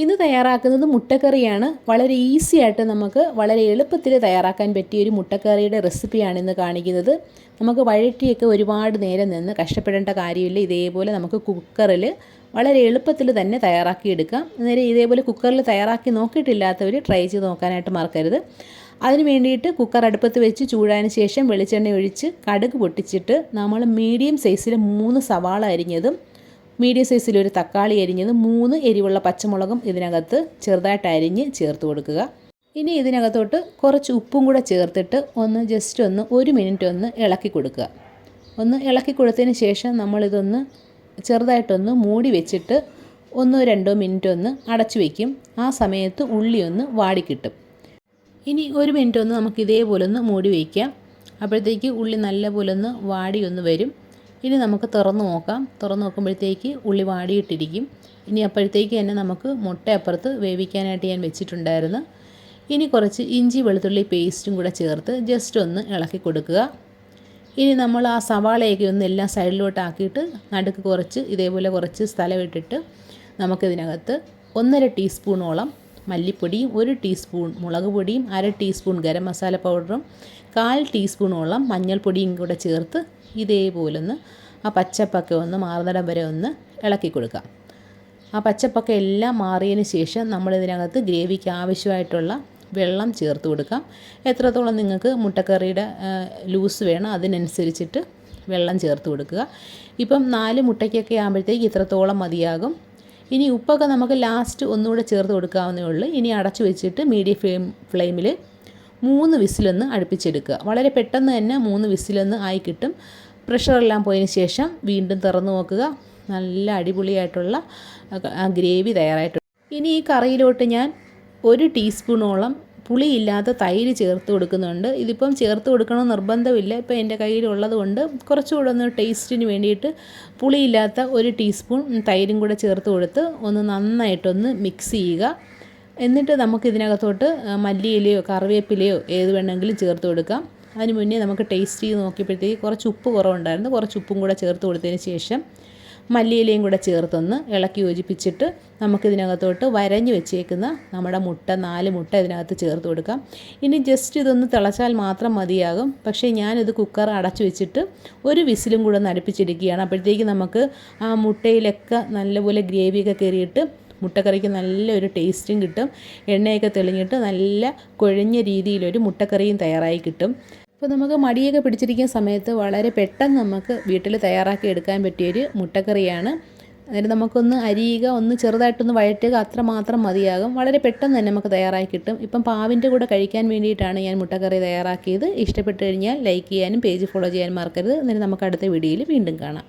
ഇന്ന് തയ്യാറാക്കുന്നത് മുട്ടക്കറിയാണ്. വളരെ ഈസി ആയിട്ട് നമുക്ക് വളരെ എളുപ്പത്തിൽ തയ്യാറാക്കാൻ പറ്റിയ ഒരു മുട്ടക്കറിയുടെ റെസിപ്പിയാണ് ഇന്ന് കാണിക്കുന്നത്. നമുക്ക് വഴറ്റിയൊക്കെ ഒരുപാട് നേരം നിന്ന് കഷ്ടപ്പെടേണ്ട കാര്യമില്ല. ഇതേപോലെ നമുക്ക് കുക്കറിൽ വളരെ എളുപ്പത്തിൽ തന്നെ തയ്യാറാക്കിയെടുക്കാം. നേരെ ഇതേപോലെ കുക്കറിൽ തയ്യാറാക്കി നോക്കിയിട്ടില്ലാത്തവർ ട്രൈ ചെയ്ത് നോക്കാനായിട്ട് മറക്കരുത്. അതിന് വേണ്ടിയിട്ട് കുക്കർ അടുപ്പത്ത് വെച്ച് ചൂടായതിന് ശേഷം വെളിച്ചെണ്ണ ഒഴിച്ച് കടുക് പൊട്ടിച്ചിട്ട് നമ്മൾ മീഡിയം സൈസിൽ മൂന്ന് സവാള അരിഞ്ഞതും മീഡിയം സൈസിൽ ഒരു തക്കാളി അരിഞ്ഞത് മൂന്ന് എരിവുള്ള പച്ചമുളകും ഇതിനകത്ത് ചെറുതായിട്ട് അരിഞ്ഞ് ചേർത്ത് കൊടുക്കുക. ഇനി ഇതിനകത്തോട്ട് കുറച്ച് ഉപ്പും കൂടെ ചേർത്തിട്ട് ഒന്ന് ജസ്റ്റ് ഒന്ന് ഒരു മിനിറ്റ് ഒന്ന് ഇളക്കി കൊടുക്കുക. ഒന്ന് ഇളക്കി കൊടുത്തതിന് ശേഷം നമ്മളിതൊന്ന് ചെറുതായിട്ടൊന്ന് മൂടി വെച്ചിട്ട് ഒന്നോ രണ്ടോ മിനിറ്റ് ഒന്ന് അടച്ചു വയ്ക്കും ആ സമയത്ത് ഉള്ളി ഒന്ന് വാടിക്കിട്ടും ഇനി ഒരു മിനിറ്റ് ഒന്ന് നമുക്ക് ഇതേപോലെ ഒന്ന് മൂടി വയ്ക്കാം അപ്പോഴത്തേക്ക് ഉള്ളി നല്ലപോലെ ഒന്ന് വാടി ഒന്ന് വരും. ഇനി നമുക്ക് തുറന്ന് നോക്കാം. തുറന്ന് നോക്കുമ്പോഴത്തേക്ക് ഉള്ളി വാടിയിട്ടിരിക്കും. ഇനി അപ്പോഴത്തേക്ക് തന്നെ നമുക്ക് മുട്ട അപ്പുറത്ത് വേവിക്കാനായിട്ട് ഞാൻ വെച്ചിട്ടുണ്ടായിരുന്നു. ഇനി കുറച്ച് ഇഞ്ചി വെളുത്തുള്ളി പേസ്റ്റും കൂടെ ചേർത്ത് ജസ്റ്റ് ഒന്ന് ഇളക്കി കൊടുക്കുക. ഇനി നമ്മൾ ആ സവാളയൊക്കെ ഒന്ന് എല്ലാം സൈഡിലോട്ടാക്കിയിട്ട് നടുക്ക് കുറച്ച് ഇതേപോലെ കുറച്ച് സ്ഥലം ഇട്ടിട്ട് നമുക്കിതിനകത്ത് ഒന്നര ടീസ്പൂണോളം മല്ലിപ്പൊടിയും ഒരു ടീസ്പൂൺ മുളക് പൊടിയും അര ടീസ്പൂൺ ഗരം മസാല പൗഡറും കാൽ ടീസ്പൂണോളം മഞ്ഞൾപ്പൊടിയും കൂടെ ചേർത്ത് ഇതേപോലെ ഒന്ന് ആ പച്ചപ്പൊക്കെ ഒന്ന് മാറുന്നിടം വരെ ഒന്ന് ഇളക്കി കൊടുക്കാം. ആ പച്ചപ്പൊക്കെ എല്ലാം മാറിയതിന് ശേഷം നമ്മളിതിനകത്ത് ഗ്രേവിക്ക് ആവശ്യമായിട്ടുള്ള വെള്ളം ചേർത്ത് കൊടുക്കാം. എത്രത്തോളം നിങ്ങൾക്ക് മുട്ടക്കറിയുടെ ലൂസ് വേണം അതിനനുസരിച്ചിട്ട് വെള്ളം ചേർത്ത് കൊടുക്കുക. ഇപ്പം നാല് മുട്ടയ്ക്കൊക്കെ ആകുമ്പോഴത്തേക്ക് ഇത്രത്തോളം മതിയാകും. ഇനി ഉപ്പൊക്കെ നമുക്ക് ലാസ്റ്റ് ഒന്നുകൂടെ ചേർത്ത് കൊടുക്കാവുന്നേ ഉള്ളൂ. ഇനി അടച്ചു വെച്ചിട്ട് മീഡിയം ഫ്ലെയിം ഫ്ലെയിമിൽ മൂന്ന് വിസിലൊന്ന് അടുപ്പിച്ചെടുക്കുക. വളരെ പെട്ടെന്ന് തന്നെ മൂന്ന് വിസിലൊന്ന് ആയി കിട്ടും. പ്രഷറെല്ലാം പോയതിന് ശേഷം വീണ്ടും തുറന്ന് നോക്കുക. നല്ല അടിപൊളിയായിട്ടുള്ള ഗ്രേവി തയ്യാറായിട്ടുണ്ട്. ഇനി ഈ കറിയിലോട്ട് ഞാൻ ഒരു ടീസ്പൂണോളം പുളിയില്ലാത്ത തൈര് ചേർത്ത് കൊടുക്കുന്നുണ്ട്. ഇതിപ്പം ചേർത്ത് കൊടുക്കണമെന്ന് നിർബന്ധമില്ല. ഇപ്പം എന്റെ കയ്യിലുള്ളത് കൊണ്ട് കുറച്ചുകൂടെ ഒന്ന് ടേസ്റ്റിന് വേണ്ടിയിട്ട് പുളിയില്ലാത്ത ഒരു ടീസ്പൂൺ തൈരും കൂടെ ചേർത്ത് കൊടുത്ത് ഒന്ന് നന്നായിട്ടൊന്ന് മിക്സ് ചെയ്യുക. എന്നിട്ട് നമുക്ക് ഇതിനകത്തോട്ട് മല്ലിയിലയോ കറിവേപ്പിലയോ ഏത് വേണമെങ്കിലും ചേർത്ത് കൊടുക്കാം. അതിന് മുന്നേ നമുക്ക് ടേസ്റ്റ് ചെയ്ത് നോക്കിയപ്പോഴത്തേക്ക് കുറച്ച് ഉപ്പ് കുറവുണ്ടായിരുന്നു. കുറച്ച് ഉപ്പും കൂടെ ചേർത്ത് കൊടുത്തതിന് ശേഷം മല്ലിയിലയും കൂടെ ചേർത്തൊന്ന് ഇളക്കി യോജിപ്പിച്ചിട്ട് നമുക്കിതിനകത്തോട്ട് വരഞ്ഞ് വെച്ചേക്കുന്ന നമ്മുടെ മുട്ട നാല് മുട്ട ഇതിനകത്ത് ചേർത്ത് കൊടുക്കാം. ഇനി ജസ്റ്റ് ഇതൊന്ന് തിളച്ചാൽ മാത്രം മതിയാകും. പക്ഷേ ഞാനിത് കുക്കർ അടച്ചു വെച്ചിട്ട് ഒരു വിസിലും കൂടെ നടുപ്പിച്ചിരിക്കുകയാണ്. അപ്പോഴത്തേക്ക് നമുക്ക് ആ മുട്ടയിലൊക്കെ നല്ലപോലെ ഗ്രേവിയൊക്കെ കയറിയിട്ട് മുട്ടക്കറിക്ക് നല്ലൊരു ടേസ്റ്റും കിട്ടും. എണ്ണയൊക്കെ തെളിഞ്ഞിട്ട് നല്ല കുഴഞ്ഞ രീതിയിലൊരു മുട്ടക്കറിയും തയ്യാറായി കിട്ടും. അപ്പോൾ നമുക്ക് മടിയൊക്കെ പിടിച്ചിരിക്കുന്ന സമയത്ത് വളരെ പെട്ടെന്ന് നമുക്ക് വീട്ടിൽ തയ്യാറാക്കി എടുക്കാൻ പറ്റിയൊരു മുട്ടക്കറിയാണ്. അതായത് നമുക്കൊന്ന് അരിയുക ഒന്ന് ചെറുതായിട്ടൊന്ന് വഴറ്റുക അത്ര മാത്രം മതിയാകും. വളരെ പെട്ടെന്ന് തന്നെ നമുക്ക് തയ്യാറാക്കി കിട്ടും. ഇപ്പം പാവിന്റെ കൂടെ കഴിക്കാൻ വേണ്ടിയിട്ടാണ് ഞാൻ മുട്ടക്കറി തയ്യാറാക്കിയത്. ഇഷ്ടപ്പെട്ട് കഴിഞ്ഞാൽ ലൈക്ക് ചെയ്യാനും പേജ് ഫോളോ ചെയ്യാനും മറക്കരുത്. എന്നിട്ട് നമുക്ക് അടുത്ത വീഡിയോയിൽ വീണ്ടും കാണാം.